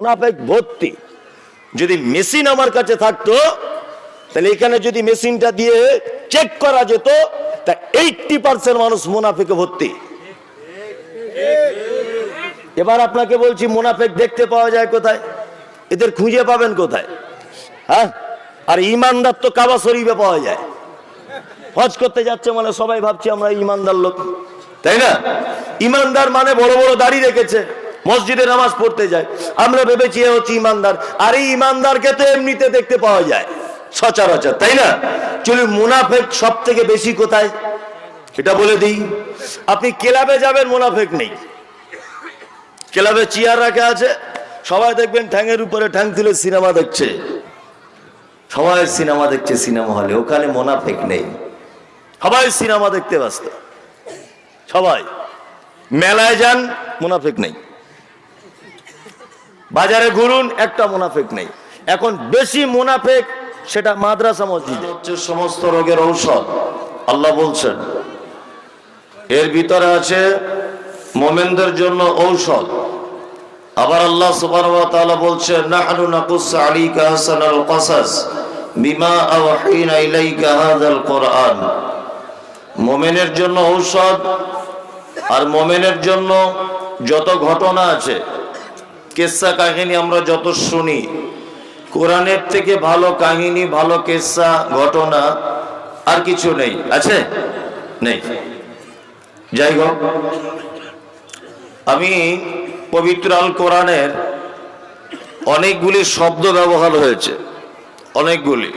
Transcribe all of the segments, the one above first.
মুনাফেক ভর্তি। যদি মেশিন আমার কাছে থাকতো, তাহলে এখানে যদি মেশিনটা দিয়ে চেক করা যেত, তা এইটটি পার্সেন্ট মানুষ মুনাফেকে ভর্তি। এবার আপনাকে বলছি, মুনাফেক দেখতে পাওয়া যায় কোথায়? এদের খুঁজে পাবেন কোথায়? হ্যাঁ? আর ইমানদার তো কাবা শরীফে পাওয়া যায়। হজ করতে যাচ্ছে মানে সবাই ভাবছে আমরা ইমানদার লোক। তাই না? ইমানদার মানে বড় বড় দাড়ি রেখেছে। মসজিদে নামাজ পড়তে যায়। আমরা ভেবেছি হচ্ছে ইমানদার। আর এই ইমানদারকে তো এমনিতে দেখতে পাওয়া যায়। সচরাচর, তাই না? চলি মুনাফেক সব থেকে বেশি কোথায়? এটা বলে দিই। আপনি ক্লাবে যাবেন, মুনাফেক নেই। ক্লাবে চেয়ার রাখা আছে। সবাই দেখবেন ঠ্যাংয়ের উপরে ঠ্যাং তুলে সিনেমা দেখছে। সবাই সিনেমা দেখছে সিনেমা হলে, ওখানে মোনাফেক নেই। সবাই সিনেমা দেখতে ব্যস্ত। সবাই। মেলায় যান, মুনাফেক নেই। বাজারে ঘুরুন, একটা মুনাফেক নেই। এখন বেশি মুনাফেক, সেটা মাদ্রাসা মসজিদ। হচ্ছে সমস্ত রোগের ঔষধ। আল্লাহ বলছেন, এর ভিতরে আছে মোমেনদের জন্য ঔষধ। আবার আল্লাহ সুবহানাহু ওয়া বলছেন বিমা মোমেনের জন্য ঔষধ, আর মোমেনের জন্য যত ঘটনা আছে কেসা কাহিনী আমরা যত শুনি, কোরআনের থেকে ভালো কাহিনী, ভালো কেসা, ঘটনা আর কিছু নেই। আছে? নেই। যাই হোক, আমি পবিত্র আল কোরআনের অনেকগুলি শব্দ ব্যবহার হয়েছে, অনেকগুলি।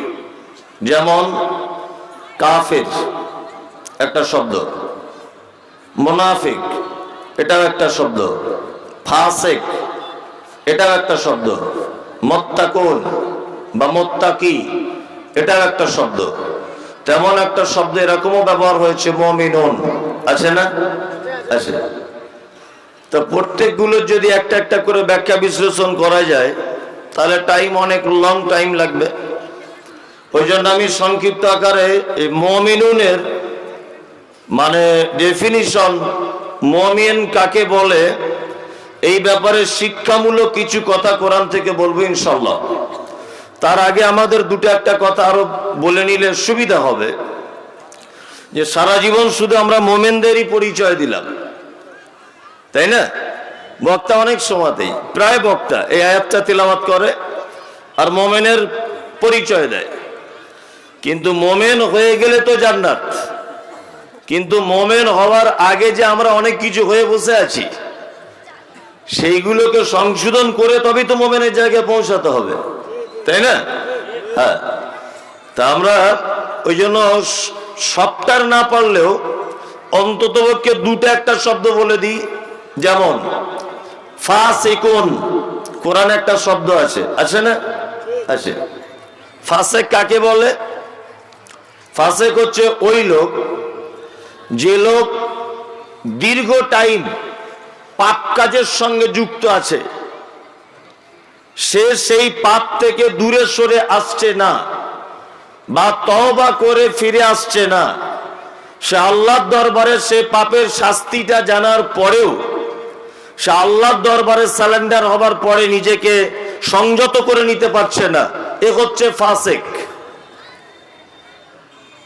যেমন কাফের, একটা শব্দ। মোনাফিক, এটাও একটা শব্দ। ফাসেক এটাও একটা শব্দ। মত্তাকুন বা মোত্তাকি, এটাও একটা শব্দ। তেমন একটা শব্দ এরকমও ব্যবহার হয়েছে, মমিনুন। আছে না? আছে। তো প্রত্যেকগুলোর যদি একটা একটা করে ব্যাখ্যা বিশ্লেষণ করা যায়, তাহলে টাইম অনেক লং টাইম লাগবে। ওই জন্য আমি সংক্ষিপ্ত আকারে এই মমিনুনের মানে ডেফিনিশন মমিন কাকে বলে এই ব্যাপারে শিক্ষামূলক কিছু কথা কোরআন থেকে বলব ইনশাল্লাহ তার আগে আমাদের দুটো একটা কথা আরও বলে নিলে সুবিধা হবে। যে সারা জীবন শুধু আমরা মোমেনদেরই পরিচয় দিলাম। তাই না? বক্তা অনেক সময়তেই, প্রায় বক্তা এই আয়াতটা তেলাওয়াত করে আর মোমেনের পরিচয় দেয়। কিন্তু মোমেন হয়ে গেলে তো জান্নাত। কিন্তু মোমেন হওয়ার আগে যে আমরা অনেক কিছু হয়ে বসে আছি। সেইগুলোকে সংশোধন করে তবেই তো মোমেনের জায়গায় পৌঁছাতে হবে। তাই না? হ্যাঁ। তা আমরা ওই জন্য সবটার না পারলেও অন্তত পক্ষে দুটো একটা শব্দ বলে দিই। যেমন ফাসেকুন কোরআন একটা শব্দ আছে। আছে না? আছে। ফাসেক কাকে বলে? ফাসেক হচ্ছে ওই লোক যে লোক দীর্ঘ টাইম পাপ কাজের সঙ্গে যুক্ত আছে। সে সেই পাপ থেকে দূরে সরে আসছে না বা তহবা করে ফিরে আসছে না। সে আল্লাহর দরবারে সে পাপের শাস্তিটা জানার পরেও, সে আল্লাহর দরবারে স্যালেন্ডার হবার পরে নিজেকে সংযত করে নিতে পারছে না। এ হচ্ছে ফাসেক।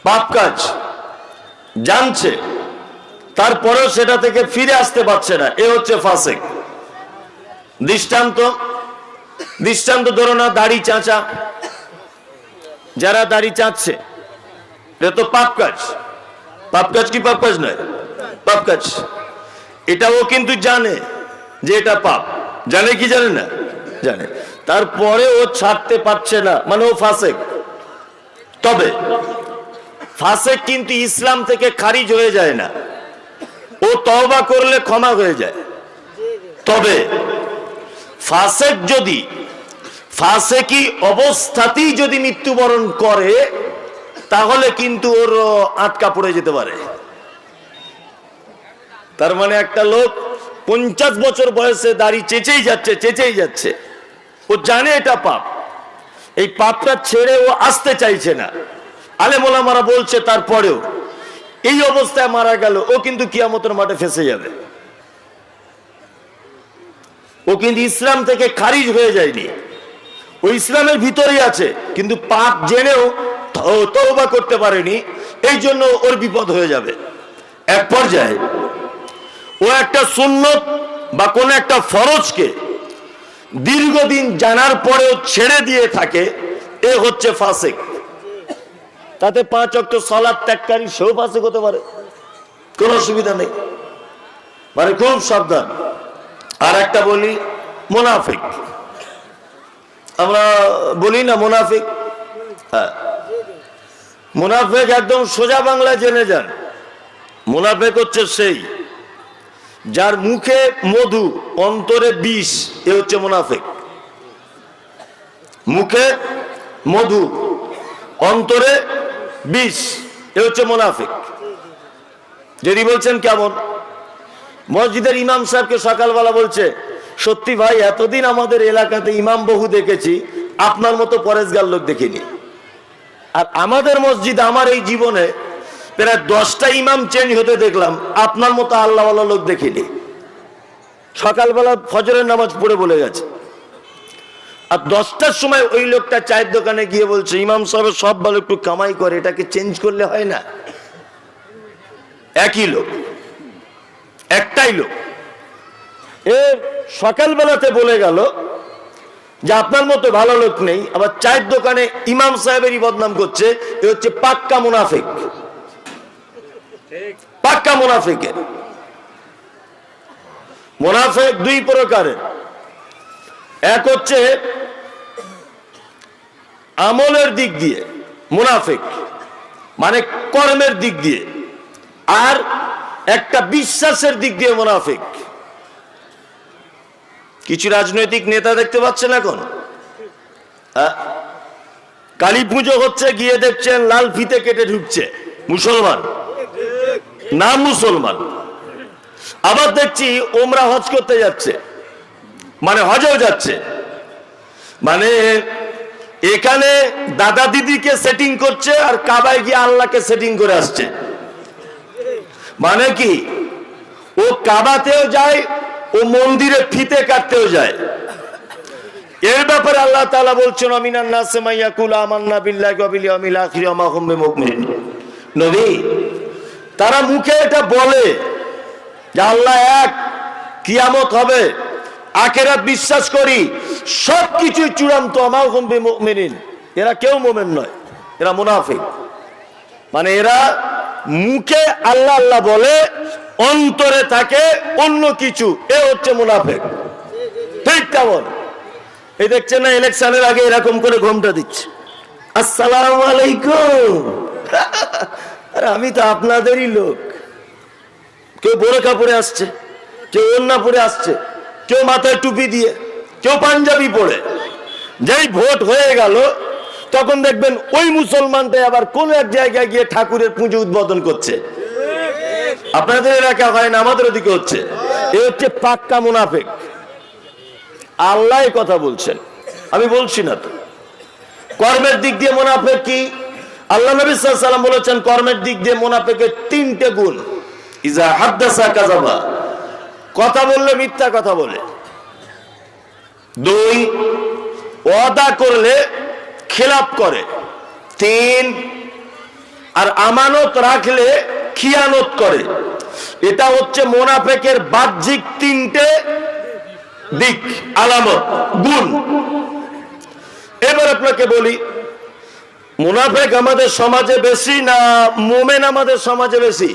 পাপ কাজ। জানছে। তারপরেও সেটা থেকে ফিরে আসতে পারছে না। এ হচ্ছে ফাসেক। দৃষ্টান্ত। দৃষ্টান্ত ধরো না, দাড়ি চাঁচা। যারা দাড়ি চাচ্ছে, এটা তো পাপ কাজ। পাপ কাজ কি পাপ কাজ নয়? পাপ কাজ। কিন্তু জানে যে এটা পাপ। জানে কি জানে না? জানে। তারপরে ও ছাড়তে পারছে না মানে ও ফাসেক। তবে, ফাসেক কিন্তু ইসলাম থেকে খারিজ হয়ে যায় না। ও তওবা করলে ক্ষমা হয়ে যায়। তবে ফাসেক যদি, ফাসেকি অবস্থাতেই যদি মৃত্যুবরণ করে, তাহলে কিন্তু ওর আটকা পড়ে যেতে পারে। তার মানে একটা লোক পঞ্চাশ বছর বয়সে দাড়ি চেঁচেই যাচ্ছে চেঁচেই যাচ্ছে। ও জানে এটা পাপ। এই পাপটা ছেড়ে ও আসতে চাইছে না। আলেমোলামারা বলছে তারপরেও এই অবস্থায় মারা গেল, ও কিন্তু কিয়ামতের মাঠে ফেসে যাবে। ও কিন্তু ইসলাম থেকে খারিজ হয়ে যায়নি। ও ইসলামের ভিতরেই আছে, কিন্তু পাপ জেনেও ত- তওবা করতে পারেনি, এই জন্য ওর বিপদ হয়ে যাবে। এক পর্যায়ে ও একটা সুন্নত বা কোন একটা ফরজকে দীর্ঘদিন জানার পরেও ছেড়ে দিয়ে থাকে, এ হচ্ছে ফাসেক। তাতে পাঁচ অক্ট সলাদ ত্যাগকারী সেও পাশে হতে পারে। কোনো অসুবিধা নেই। মানে খুব সাবধান। আর একটা বলি, মোনাফিক। আমরা বলি না মোনাফিক? হ্যাঁ। মোনাফেক একদম সোজা বাংলায় জেনে যান। মোনাফেক হচ্ছে সেই, যার মুখে মধু, অন্তরে বিষ, এ হচ্ছে মোনাফেক। মুখে মধু, অন্তরে বিষ এ হচ্ছে মোনাফেক। যদি বলছেন কেমন? মসজিদের ইমাম সাহেবকে সকালবেলা বলছে, সত্যি ভাই, এতদিন আমাদের এলাকাতে ইমাম বহু দেখেছি, আপনার মতো পরেশগার লোক দেখিনি। আর আমাদের মসজিদ আমার এই জীবনে প্রায় দশটা ইমাম চেঞ্জ হতে দেখলাম, আপনার মতো আল্লাহওয়ালা লোক দেখিনি। সকালবেলা ফজরের নামাজ পড়ে বলে গেছে। আর দশটার সময় ওই লোকটা চায়ের দোকানে গিয়ে বলছে ইমাম সাহেব সব ভালো একটু কামাই করে এটাকে চেঞ্জ করলে হয় না? একই লোক একটাই লোক। এ সকালবেলাতে বলে গেল যে আপনার মতো ভালো লোক নেই আবার চায়ের দোকানে ইমাম সাহেবেরই বদনাম করছে এ হচ্ছে পাক্কা মুনাফিক। পাক্কা মুনাফিকের। মুনাফিক দুই প্রকারের। এক হচ্ছে আমলের দিক দিয়ে, মুনাফিক মানে কর্মের দিক দিয়ে, আর একটা বিশ্বাসের দিক দিয়ে মুনাফিক। কিছু রাজনৈতিক নেতা দেখতে পাচ্ছেন এখন? কালী পুজো হচ্ছে, গিয়ে দেখছেন লাল ফিতে কেটে ঢুকছে, মুসলমান। না মুসলমান। আবার দেখছি ওমরা হজ করতে যাচ্ছে। মানে হজেও যাচ্ছে। মানে এখানে দাদা দিদিকে সেটিং করছে আর কাবায় গিয়ে আল্লাহকে সেটিং করে আসছে। মানে কি? ও কাবাতেও যায়, ও মন্দিরে ফিতে কাটতেও যায়। এর ব্যাপারে আল্লাহ তাআলা বলছেন আমিনান নাসে মাইয়াকুল আমান্না বিল্লাহি ওয়া বিল ইয়াউমিল আখির ওয়া মা হুম বিমুমিনিন। নবী, তারা মুখে এটা বলে যে আল্লাহ এক, কিয়ামত হবে। আখেরাত বিশ্বাস করি সবকিছু চূড়ান্ত আমা হুম বিমুমিনিন। এরা কেউ মোমেন নয়, এরা মুনাফিক। মানে এরা মুখে আল্লাহ আল্লাহ বলে, অন্তরে থাকে অন্য কিছু, এ হচ্ছে মুনাফেক। ঠিক কেমন এই দেখছেন না, ইলেকশনের আগে এরকম করে ঘোমটা দিচ্ছে। আসসালাম আলাইকুম। আরে আমি তো আপনাদেরই লোক। কেউ বড় কাপড়ে আসছে, কেউ অন্যা পরে আসছে। কেউ মাথায় টুপি দিয়ে, কেউ পাঞ্জাবি পরে। যেই ভোট হয়ে গেল, তখন দেখবেন ওই মুসলমানটাই আবার কোন এক জায়গায় গিয়ে ঠাকুরের পুজো উদ্বোধন করছে। আপনাদের এলাকা হয় না, আমাদের ওদিকে হচ্ছে। এ হচ্ছে পাক্কা মুনাফেক। আল্লাহ কথা বলছেন। আমি বলছি না তো। কর্মের দিক দিয়ে মোনাফেক কি? আল্লাহ নবী সাল্লাম বলেছেন, কর্মের দিক দিয়ে মোনাফেকের তিনটে গুণ। ইজা হাদ্দাসা কাযাবা। কথা বললে মিথ্যা কথা বলে। দুই, ওয়াদা করলে খেলাপ করে। তিন, আর আমানত রাখলে খিয়ানত করে। এটা হচ্ছে মোনাফেকের বাহ্যিক তিনটে দিক, আলামত, গুণ। এবার আপনাকে বলি, মুনাফেক আমাদের সমাজে বেশি না মোমেন আমাদের সমাজে বেশি?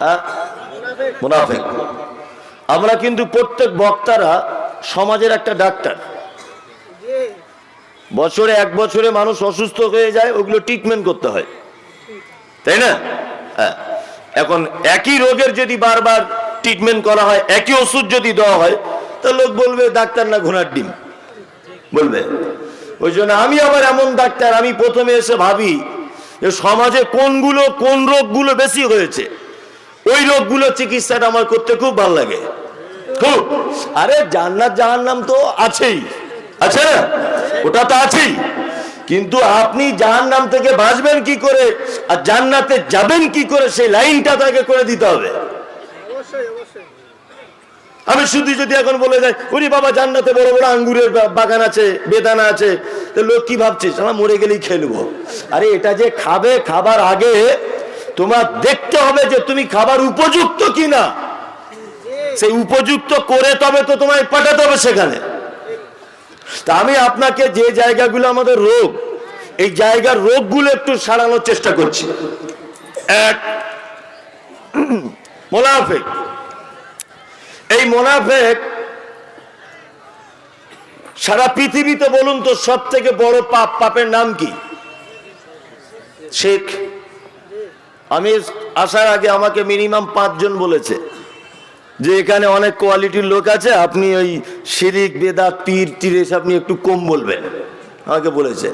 হ্যাঁ? মুনাফেক। আমরা কিন্তু প্রত্যেক বক্তারা সমাজের একটা ডাক্তার। বছরে এক বছরে মানুষ অসুস্থ হয়ে যায়, ওগুলো ট্রিটমেন্ট করতে হয়। তাই না? হ্যাঁ। এখন একই রোগের যদি বারবার ট্রিটমেন্ট করা হয়, একই ওষুধ যদি দেওয়া হয়, তা লোক বলবে, ডাক্তার না ঘোড়ার ডিম? বলবে। ওই জন্য আমি আবার এমন ডাক্তার, আমি প্রথমে এসে ভাবি যে সমাজে কোনগুলো, কোন রোগগুলো বেশি হয়েছে? ওই রোগগুলো চিকিৎসাটা আমার করতে খুব ভালো লাগে। খুব। আরে জান্নাত জাহান্নাম তো আছেই। আছে না? ওটা তো আছেই। কিন্তু আপনি জাহান্নাম থেকে বাঁচবেন কি করে? আর জান্নাতে যাবেন কি করে? সেই লাইনটা তাকে করে দিতে হবে। আমি শুধু যদি এখন বলে যাই উনি বাবা জান্নাতে বড় বড় আঙ্গুরের বাগান আছে বেদানা আছে। তো লোক কি ভাবছিস আমরা মরে গেলেই খেলব আরে এটা যে খাবে খাবার আগে তোমার দেখতে হবে যে তুমি খাবার উপযুক্ত কিনা। সেই উপযুক্ত করে তবে তো তোমায় পাঠাতে হবে সেখানে। তা আমি আপনাকে যে জায়গাগুলো আমাদের রোগ, এই জায়গার রোগগুলো একটু সারানোর চেষ্টা করছি। এক, মোনাফেক। এই মোনাফেক সারা পৃথিবীতে বলুন তো সব থেকে বড় পাপ, পাপের নাম কি? শেখ। আমি আসার আগে আমাকে মিনিমাম পাঁচজন বলেছে যে এখানে অনেক কোয়ালিটির লোক আছে, আপনি ওই শিরিক বেদাত, পীর টির এসব নিয়ে একটু কম বলবেন। আমাকে বলেছে।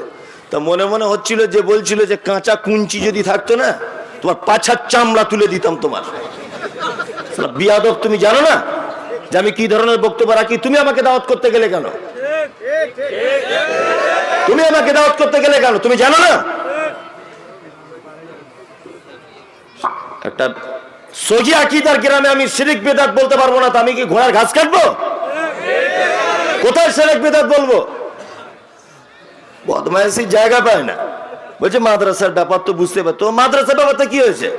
তা মনে মনে হচ্ছিল যে বলছিল যে কাঁচা কুঞ্চি যদি থাকতো না, তোমার পাছার চামড়া তুলে দিতাম তোমার। বিয়াদব, তুমি জানো না যে আমি কি ধরনের বক্তব্য রাখি? তুমি আমাকে দাওয়াত করতে গেলে কেন? তুমি আমাকে দাওয়াত করতে গেলে কেন? তুমি জানো না একটা সহি আকিদার গ্রামে আমি শিরিক বেদাত বলতে পারব না, তো আমি কি ঘোড়ার ঘাস কাটবো? কোথায় শিরিক বেদাত বলব? বদমাইশি জায়গা পায় না। বলছে, মাদ্রাসার ব্যাপার তো বুঝতে পারতো মাদ্রাসার ব্যাপারটা কি হয়েছে?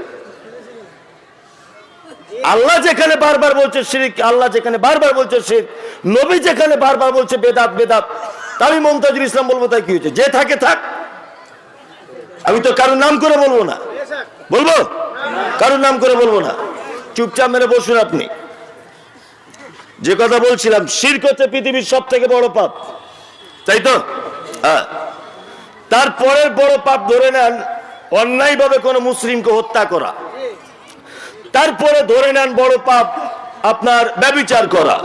আল্লাহ যেখানে বারবার বলছে শিরিক, আল্লাহ যেখানে বারবার বলছে শির নবী যেখানে বারবার বলছে বেদাত বেদাত আমি মমতাজুল ইসলাম বলব, তাই কি হয়েছে? যে থাকে থাক। আমি তো কারোর নাম করে বলব না। বলব? কারোর নাম করে বলব না। চুপচাপ মেরে বসুন আপনি। যে কথা বলছিলাম, শির্ক হচ্ছে পৃথিবীর সব থেকে বড় পাপ। তাই তো? হ্যাঁ। তারপরের বড় পাপ ধরে নেন, অন্যায়ভাবে কোনো মুসলিমকে হত্যা করা। তারপরে ধরে নেন বড় পাপ আপনার ব্যবিচার করা।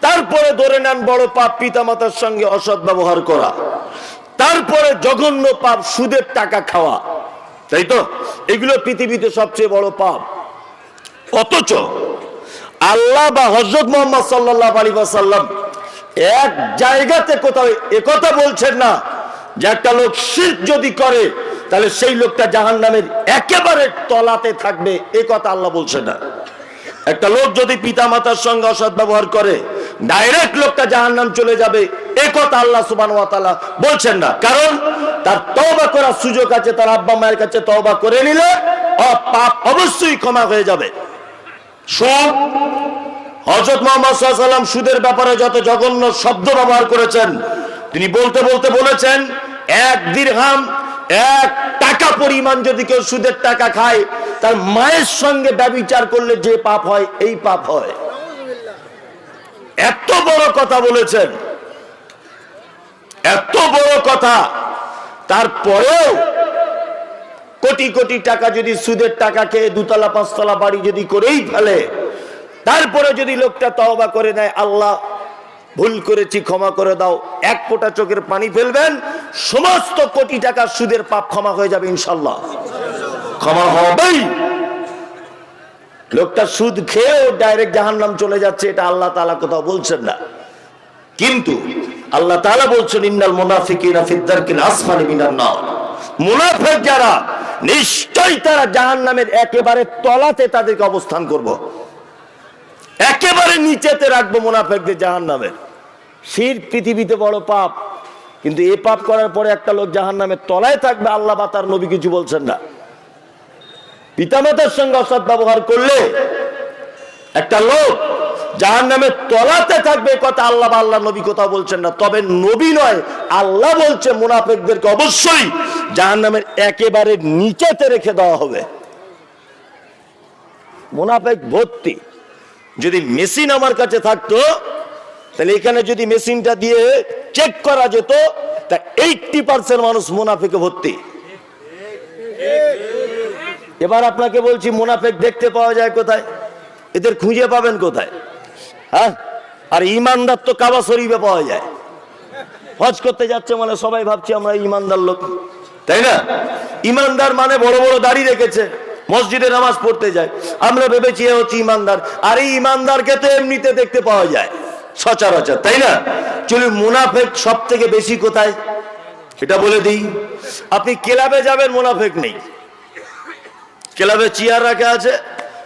তারপরে ধরে নেন বড় পাপ পিতামাতার সঙ্গে অসৎ ব্যবহার করা। তারপরে জঘন্য পাপ সুদের টাকা খাওয়া। তাই তো? এগুলো পৃথিবীতে সবচেয়ে বড় পাপ। অথচ আল্লাহ বা হজরত মোহাম্মদ সাল্লাহ আলী সাল্লাম এক জায়গাতে কোথাও একথা বলছেন না যে একটা লোক শির যদি করে, তাহলে সেই লোকটা জাহান নামের একেবারে তলাতে থাকবে, এ কথা আল্লাহ বলছে না। একটা লোক যদি পিতা মাতার সঙ্গে অসৎ ব্যবহার করে ডাইরেক্ট লোকটা জাহান নাম চলে যাবে, এ কথা আল্লাহ সুবান বলছেন না। কারণ তার তওবা করার সুযোগ আছে, তার আব্বা মায়ের কাছে তওবা করে নিলে পাপ অবশ্যই ক্ষমা হয়ে যাবে। সুদ হজরত মোহাম্মদ সুদের ব্যাপারে যত জঘন্য শব্দ ব্যবহার করেছেন, তিনি বলতে বলতে বলেছেন, এক দিরহাম, এক টাকা পরিমাণ যদি কেউ সুদের টাকা খায়, তার মায়ের সঙ্গে ব্যবিচার করলে যে পাপ হয়, এই পাপ হয়। এত বড় কথা বলেছেন, এত বড় কথা। তারপরেও কোটি কোটি টাকা যদি সুদের টাকা খেয়ে দুতলা, পাঁচতলা বাড়ি যদি করেই ফেলে, তারপরে যদি লোকটা তওবা করে নেয়, আল্লাহ ভুল করেছি, ক্ষমা করে দাও, এক ফোঁটা চোখের পানি ফেলবেন, সমস্ত কোটি টাকা সুদের পাপ ক্ষমা হয়ে যাবে ইনশাল্লাহ ক্ষমা হবেই। লোকটা সুদ খেয়েও ডাইরেক্ট জাহান্নাম চলে যাচ্ছে, এটা আল্লাহ তালা কোথাও বলছেন না। কিন্তু আল্লাহ তাআলা বলছেন, ইন্নাল মুনাফিক যারা, নিশ্চয়ই তারা জাহান্নামের একেবারে তলাতে তাদেরকে অবস্থান করব। একেবারে নিচেতে রাখব মুনাফিকদের জাহান্নামের। শির পৃথিবীতে বড় পাপ, কিন্তু এ পাপ করার পরে একটা লোক জাহান্নামের তলায় থাকবে, আল্লাহ বা তার নবী কিছু বলছেন না। পিতামাতার সঙ্গে অসৎ ব্যবহার করলে একটা লোক যার নামে তলাতে থাকবে কথা আল্লাহ বা আল্লাহ নবী কথা বলছেন না। তবে নবী নয়, আল্লাহ বলছে মুনাফেকদেরকে অবশ্যই যার নামের একেবারে নিচেতে রেখে দেওয়া হবে। মুনাফেক ভর্তি। যদি মেশিন আমার কাছে থাকতো, তাহলে এখানে যদি মেশিনটা দিয়ে চেক করা যেত, তা এইটটি পার্সেন্ট মানুষ মুনাফেকে ভর্তি। এবার আপনাকে বলছি, মুনাফেক দেখতে পাওয়া যায় কোথায়? এদের খুঁজে পাবেন কোথায়? হ্যাঁ? আর ইমানদার তো কাবা শরীফে পাওয়া যায়। হজ করতে যাচ্ছে মানে সবাই ভাবছে আমরা ইমানদার লোক। তাই না? ইমানদার মানে বড় বড় দাড়ি রেখেছে, মসজিদে নামাজ পড়তে যায়। আমরা ভেবেছি হচ্ছে ইমানদার। আর এই ইমানদারকে তো এমনিতে দেখতে পাওয়া যায়, সচরাচর, তাই না? চলুন, মুনাফেক সব থেকে বেশি কোথায়? এটা বলে দিই। আপনি ক্লাবে যাবেন, মুনাফেক নেই। ক্লাবে চেয়ার রাখা আছে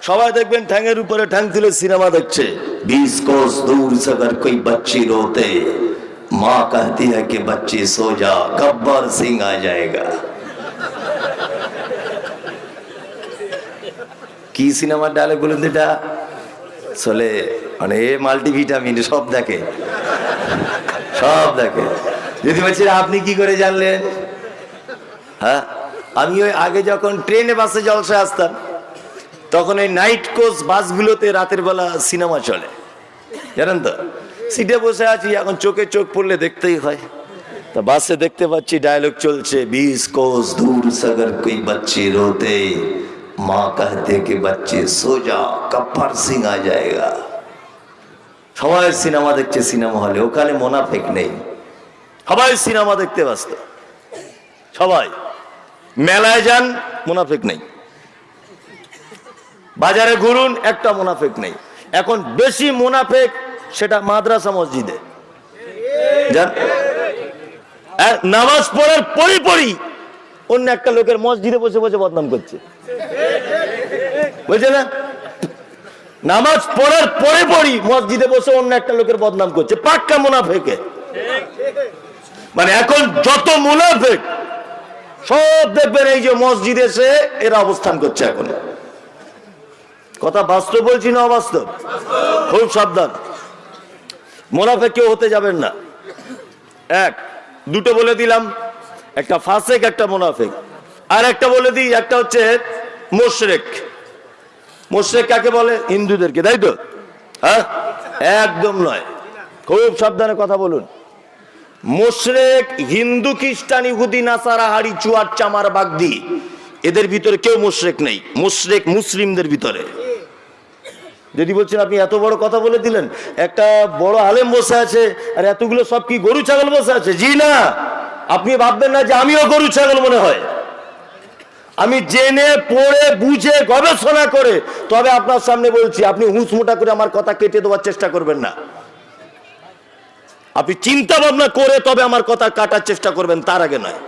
সবাই দেখবেন ঠ্যাংয়ের উপরে ঠ্যাং তুলে সিনেমা দেখছে बीस कोस दूर से अगर कोई बच्ची रोते माँ कहती है कि बच्ची सो जा गब्बर सिंह आ जाएगा কি সিনেমার ডায়লগ বলুন তো এটা চলে মানে এ মাল্টিভিটামিন সব দেখে সব দেখে যদি বলছি আপনি কি করে জানলেন হ্যাঁ আমি ওই আগে যখন ট্রেনে বাসে জলসা আসতাম তখন এই নাইট কোচ বাসগুলোতে রাতের বেলা সিনেমা চলে। জানেন তো? সিটে বসে আছি, এখন চোখে চোখ পড়লে দেখতেই হয়। তা বাসে দেখতে পাচ্ছি ডায়লগ চলছে বিশ কোষ দূর সাগর, কই বাচ্চে রোতে মা কাহতে কে বাচ্চে, সোজা, কপ্পার সিং আ সবাই সিনেমা দেখছে সিনেমা হলে ওখানে মোনাফেক নেই। সবাই সিনেমা দেখতে ব্যস্ত। সবাই। মেলায় যান, মোনাফেক নেই। বাজারে ঘুরুন, একটা মুনাফিক নেই। এখন বেশি মুনাফিক সেটা মাদ্রাসা মসজিদে। নামাজ পড়ার পরি পরি অন্য একটা লোকের মসজিদে বসে বসে বদনাম করছে। বুঝছে না? নামাজ পড়ার পরে পরই মসজিদে বসে অন্য একটা লোকের বদনাম করছে, পাক্কা মুনাফেকে। মানে এখন যত মুনাফেক, সব দেখবেন এই যে মসজিদে এসে এরা অবস্থান করছে এখন। কথা বাস্তব বলছি না অবাস্তব? খুব সাবধান। মোনাফেক কেউ হতে যাবেন না। এক, দুটো বলে দিলাম। একটা ফাসেক, একটা মোনাফেক। আর একটা বলে দিই, একটা হচ্ছে মোশরেক। মোশরেক কাকে বলে? হিন্দুদেরকে, তাই তো? হ্যাঁ? একদম নয়। খুব সাবধানে কথা বলুন। মোশরেক, হিন্দু, খ্রিস্টান, ইহুদি নাসারা হাড়ি চুয়ার, চামার, বাগদি। এদের ভিতরে কেউ মোশরেক নেই। মোশরেক মুসলিমদের ভিতরে। যদি বলছেন আপনি এত বড় কথা বলে দিলেন, একটা বড় আলেম বসে আছে, আর এতগুলো সব কি গরু ছাগল বসে আছে? জি না। আপনি ভাববেন না যে আমিও গরু ছাগল মনে হয়। আমি জেনে, পড়ে, বুঝে, গবেষণা করে, তবে আপনার সামনে বলছি, আপনি হুঁস মোটা করে আমার কথা কেটে দেওয়ার চেষ্টা করবেন না। আপনি চিন্তা ভাবনা করে তবে আমার কথা কাটার চেষ্টা করবেন, তার আগে নয়।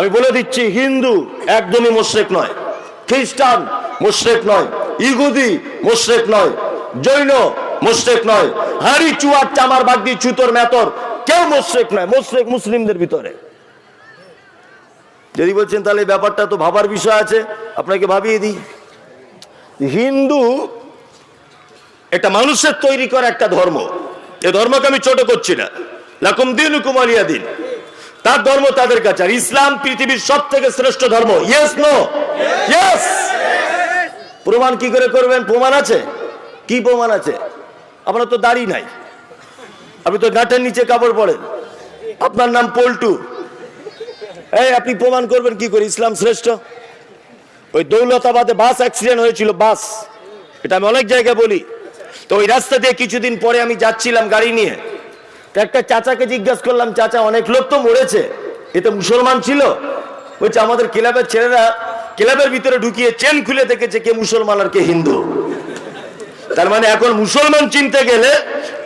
আমি বলে দিচ্ছি, হিন্দু একদমই মোশরেক নয়, খ্রিস্টান মোশরেক নয়, ইহুদি মোশরেক নয়, জৈন মোশরেক নয়, হাড়ি, চুয়ার, চামার, বাগদি চুতর মেতর কেউ মোশরেক নয়, মোশরেক মুসলিমদের ভিতরে। যদি বলছেন তাহলে ব্যাপারটা তো ভাবার বিষয় আছে, আপনাকে ভাবিয়ে দিই। হিন্দু এটা মানুষের তৈরি করা একটা ধর্ম, এ ধর্মকে আমি ছোট করছি না। লাকুম দিন কুমালিয়া দিন। তার ধর্ম তাদের কাছে। আর ইসলাম পৃথিবীর সব থেকে শ্রেষ্ঠ ধর্ম। ইয়েস নো ইয়েস প্রমাণ কি করে করবেন? প্রমাণ আছে? কি প্রমাণ আছে? আপনার তো দাড়ি নাই। আপনি তো গাঁটের নিচে কাপড় পরেন। আপনার নাম পল্টু। এই, আপনি প্রমাণ করবেন কি করে? ইসলাম শ্রেষ্ঠ? ওই দৌলতাবাদে বাস অ্যাক্সিডেন্ট হয়েছিল, বাস। এটা আমি অনেক জায়গায় বলি। তো ওই রাস্তা দিয়ে কিছুদিন পরে আমি যাচ্ছিলাম গাড়ি নিয়ে। একটা চাচাকে জিজ্ঞাসা করলাম, চাচা, অনেক লোক তো মরেছে। এ তো মুসলমান ছিল। বলছে, আমাদের ক্লাবের ছেলেরা ক্লাবের ভিতরে ঢুকিয়ে চেন খুলে দেখেছে কে মুসলমান আর কে হিন্দু। তার মানে এখন মুসলমান চিনতে গেলে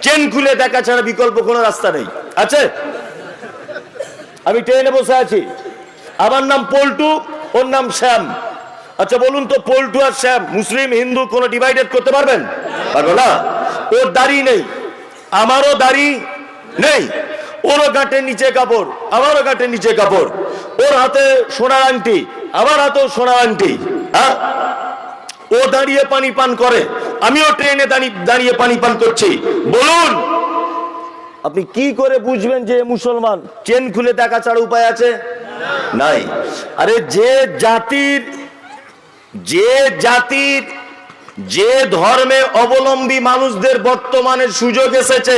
চেন খুলে দেখা ছাড়া বিকল্প কোনো রাস্তা নেই। আছে? আমি ট্রেনে বসে আছি। আমার নাম পল্টু, ওর নাম শ্যাম। আচ্ছা বলুন তো, পল্টু আর শ্যাম মুসলিম, হিন্দু কোনো ডিভাইডেড করতে পারবেন? পারব না। ওর দাড়ি নেই। আমারও দাড়ি নেই। ওরও গাঁটের নিচে কাপড় আমারও গাঁটের নিচে কাপড়। ওর হাতে সোনার আংটি আমার হাতেও সোনার আংটি হ্যাঁ? ও দাঁড়িয়ে পানি পান করে, আমিও ট্রেনে দাঁড়িয়ে পানি পান করছি। বলুন! আপনি কি করে বুঝবেন যে মুসলমান? চেন খুলে দেখা ছাড়া উপায় আছে? নাই। আরে যে জাতির যে জাতির, যে ধর্মে অবলম্বী মানুষদের বর্তমানে সুযোগ এসেছে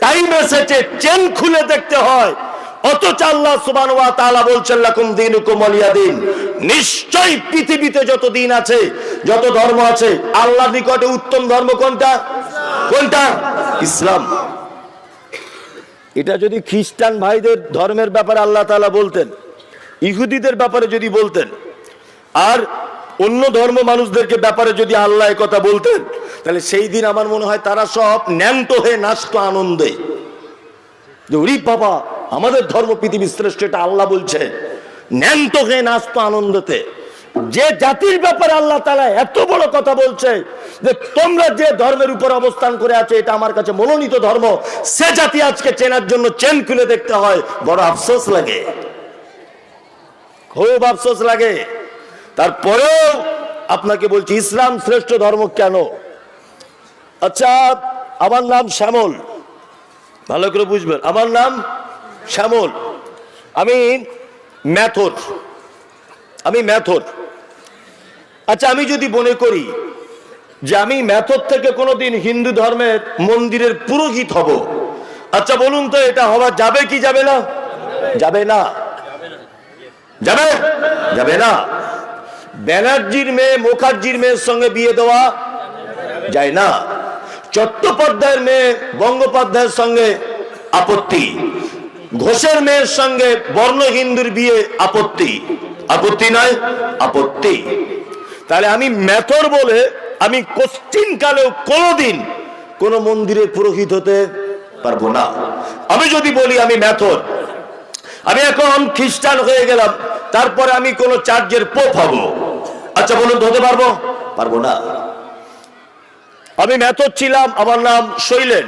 টাইম এসেছে চেন খুলে দেখতে হয়। অথচ আল্লাহ সুবহান ওয়া তাআলা বলছেন, লাকুম দীনুকুম ওয়ালিয়া দিন। নিশ্চয়ই পৃথিবীতে যত দিন আছে, যত ধর্ম আছে, আল্লাহর নিকটে উত্তম ধর্ম কোনটা? কোনটা? ইসলাম। এটা যদি খ্রিস্টান ভাইদের ধর্মের ব্যাপারে আল্লাহ তাআলা বলতেন, ইহুদিদের ব্যাপারে যদি বলতেন, আর অন্য ধর্ম মানুষদেরকে ব্যাপারে যদি আল্লাহ কথা বলতেন, তাহলে সেই দিন আমার মনে হয় তারা সব ন্যান্ত হয়ে নাচত আনন্দে। যে ওরে বাবা, আমাদের ধর্ম পৃথিবীর শ্রেষ্ঠ, এটা আল্লাহ বলছে। ন্যান্ত হয়ে নাচত আনন্দতে। যে জাতির ব্যাপারে আল্লাহ তালা এত বড় কথা বলছে, যে তোমরা যে ধর্মের উপর অবস্থান করে আছো, এটা আমার কাছে মনোনীত ধর্ম। সে জাতি আজকে চেনার জন্য চেন খুলে দেখতে হয়, বড় আফসোস লাগে। খুব আফসোস লাগে। তারপরেও আপনাকে বলছি, ইসলাম শ্রেষ্ঠ ধর্ম কেন? আচ্ছা আমার নাম শ্যামল। ভালো করে বুঝবেন, আমার নাম শ্যামল। আমি ম্যাথর। আমি ম্যাথর। আচ্ছা আমি যদি মনে করি যে আমি ম্যাথর থেকে কোনোদিন হিন্দু ধর্মের মন্দিরের পুরোহিত হব আচ্ছা বলুন তো, এটা হওয়া যাবে কি যাবে না? যাবে না। যাবে? যাবে না। ব্যানার্জির মেয়ে, মুখার্জির মেয়ের সঙ্গে বিয়ে দেওয়া যায় না। চট্টোপাধ্যায়ের মেয়ে, বঙ্গোপাধ্যায়ের সঙ্গে আপত্তি। ঘোষের মেয়ের সঙ্গে বর্ণ হিন্দুর বিয়ে আপত্তি। আপত্তি নয়, আপত্তি। তাহলে আমি মেথর বলে আমি কোশ্চিন কালেও কোনোদিন কোন মন্দিরে পুরোহিত হতে পারব না। আমি যদি বলি আমি মেথর আমি এখন খ্রিস্টান হয়ে গেলাম, তারপরে আমি কোন চার্চের পোপ হব। আচ্ছা বলুন তো হতে পারব? পারব না। আমি মেথর ছিলাম, আমার নাম শৈলেন।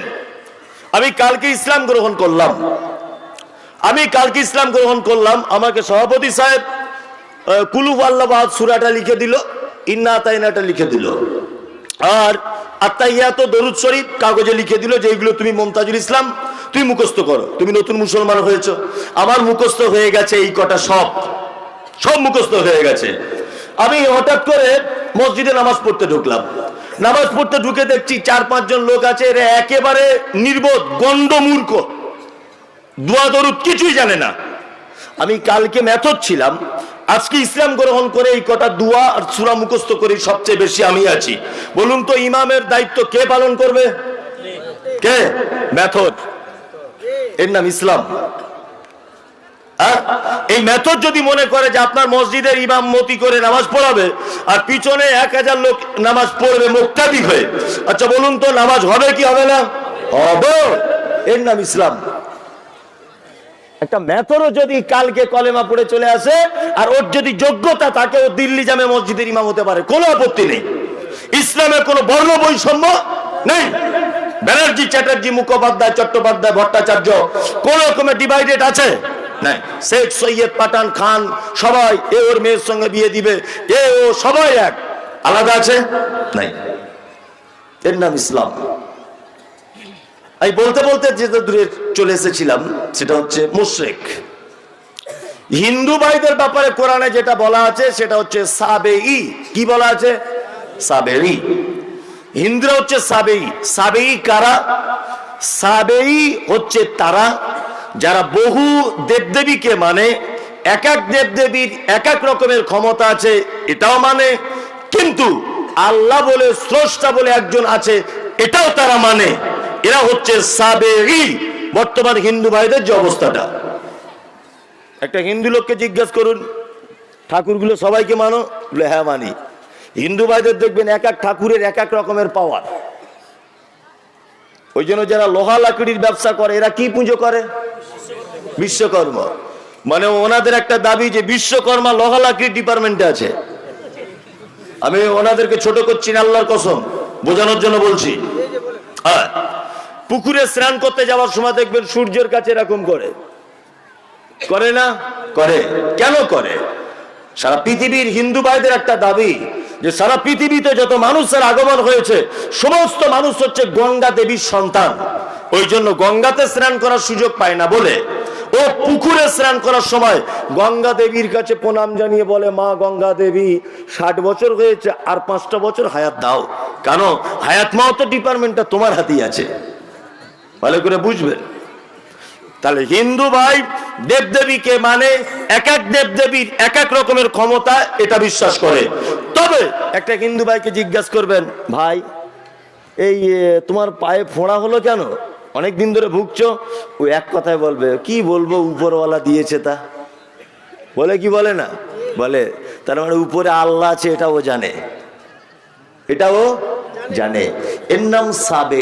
আমি কালকে ইসলাম গ্রহণ করলাম। আমি কালকে ইসলাম গ্রহণ করলাম, আমাকে সভাপতি সাহেব কুলুফ আল্লাবাদ সুরাটা লিখে দিল, ইন্না তাইনাটা লিখে দিল। আর আত্মাইয়াত দরুদ শরীফ কাগজে লিখে দিল যে এইগুলো তুমি মমতাজুল ইসলাম, তুমি মুখস্থ করো। তুমি নতুন মুসলমান হয়েছো। আমার মুখস্থ হয়ে গেছে এই কটা সব সব মুখস্থ হয়ে গেছে। আমি হঠাৎ করে মসজিদে নামাজ পড়তে ঢুকলাম। নামাজ পড়তে ঢুকে দেখছি চার পাঁচজন লোক আছে, এরা একেবারে নির্বোধ গন্ডমূর্খ দোয়া দরুদ কিছুই জানে না। আমি কালকে মেথড ছিলাম, আজকে ইসলাম গ্রহণ করে এই কটা দুয়া আর সুরা মুখস্থ করে, সবচেয়ে বেশি আমি আছি। বলুন তো, ইমামের দায়িত্ব কে পালন করবে? কে? মেথড এর নাম ইসলাম। হ্যাঁ? এই মেথড যদি মনে করে যে আপনার মসজিদের ইমাম মতি করে নামাজ পড়াবে, আর পিছনে এক হাজার লোক নামাজ পড়বে মুক্তাবি হয়ে আচ্ছা বলুন তো নামাজ হবে কি হবে না? হবে। এর নাম ইসলাম। একটা মেথরও যদি কালকে কলেমা পড়ে চলে আসে, আর ওর যদি যোগ্যতা থাকে, ও দিল্লি জামে মসজিদের ইমাম হতে পারে, কোনো আপত্তি নেই। ইসলামে কোনো বর্ণ বৈষম্য নেই। ব্যানার্জি চ্যাটার্জি, মুখোপাধ্যায়, চট্টোপাধ্যায়, ভট্টাচার্য, কোন রকমের ডিভাইডেড আছে? নাই। শেখ সৈয়দ পাঠান খান সবাই এ ওর মেয়ের সঙ্গে বিয়ে দিবে। এ ও সবাই এক। আলাদা আছে? নাই। এর নাম ইসলাম। আমি বলতে বলতে যেটা দূরে চলে এসেছিলাম, সেটা হচ্ছে মুশরেক। হিন্দু ভাইদের ব্যাপারে কোরআনে যেটা বলা আছে, সেটা হচ্ছে সাবেই কি বলা আছে? সাবেই হিন্দুরা হচ্ছে সাবেই সাবেই কারা? সাবেই হচ্ছে তারা। যারা বহু দেবদেবীকে মানে এক এক দেবদেবীর এক এক রকমের ক্ষমতা আছে, এটাও মানে কিন্তু আল্লাহ বলে, স্রষ্টা বলে একজন আছে, এটাও তারা মানে। এরা হচ্ছে সাবেই বর্তমান হিন্দু ভাইদের যে অবস্থাটা। একটা হিন্দু লোককে জিজ্ঞেস করুন, ঠাকুরগুলো সবাইকে মানো? বলে হ্যাঁ মানি। হিন্দু ভাইদের দেখবেন এক এক ঠাকুরের এক এক রকমের পাওয়ার ওই জন্য যারা লোহা লাকড়ির ব্যবসা করে, এরা কি পুজো করে? বিশ্বকর্মা। মানে ওনাদের একটা দাবি যে বিশ্বকর্মা লোহা লাকড়ির ডিপার্টমেন্টে আছে। আমি ওনাদেরকে ছোট করছি না, আল্লাহর কসম, বোঝানোর জন্য বলছি। হ্যাঁ পুকুরে স্নান করতে যাওয়ার সময় দেখবেন সূর্যের কাছে এরকম করে। করে না? করে। কেন করে? সারা পৃথিবীর হিন্দু ভাইদের একটা দাবি যে সারা পৃথিবীতে যত মানুষের আগমন হয়েছে, সমস্ত মানুষ হচ্ছে গঙ্গা দেবীর সন্তান। ওই জন্য গঙ্গাতে স্নান করার সুযোগ পায় না বলে। ও পুকুরে স্নান করার সময় গঙ্গা দেবীর কাছে প্রণাম জানিয়ে বলে, মা গঙ্গা দেবী, ষাট বছর হয়েছে, আর পাঁচটা বছর হায়াত দাও। কেন? হায়াত মাও তো ডিপার্টমেন্টটা তোমার হাতেই আছে। ভালো করে বুঝবেন তাহলে হিন্দু ভাই দেবদেবীকে মানে এক এক দেবদেবীর এক এক রকমের ক্ষমতা এটা বিশ্বাস করে। তবে একটা হিন্দু ভাইকে জিজ্ঞাসা করবেন, ভাই, এই তোমার পায়ে ফোঁড়া হলো কেন? অনেক দিন ধরে ভুগছো? ও এক কথায় বলবে, কি বলব, উপরওয়ালা দিয়েছে তা। বলে কি বলে না? বলে, তার মানে উপরে আল্লাহ আছে এটা ও জানে। এটাও জানে। এর নাম সাবে